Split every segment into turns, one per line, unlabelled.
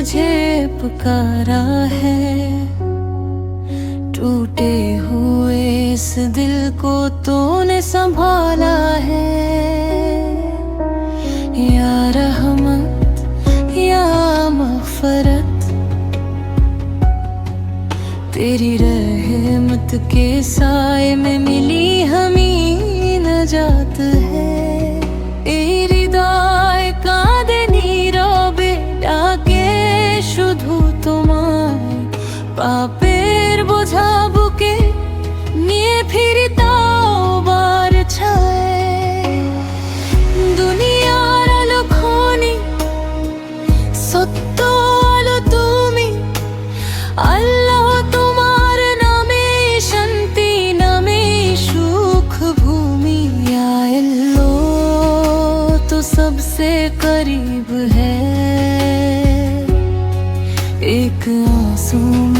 مجھے پکارا ہے۔ ٹوٹے ہوئے اس دل کو تو نے سنبھالا ہے۔ یا رحمت، یا مغفرت، تیری رحمت کے سائے میں ملی ہمیں نجات ہے۔ ست اللہ تمہار نام شنتی نیخ بھومی آئے ال سب سے قریب ہے ایک آنسو میں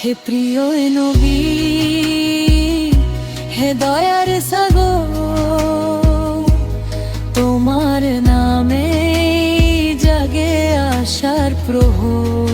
হে প্রিয় নবী হে দয়ার সাগ তোমার নামে জাগে আশার প্রহর।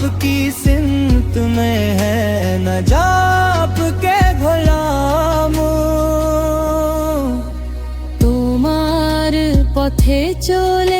آپ کی سمت میں ہے نجاپ کے غلام۔
তোমার پتھے চলে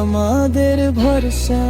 আমাদের
ভরসা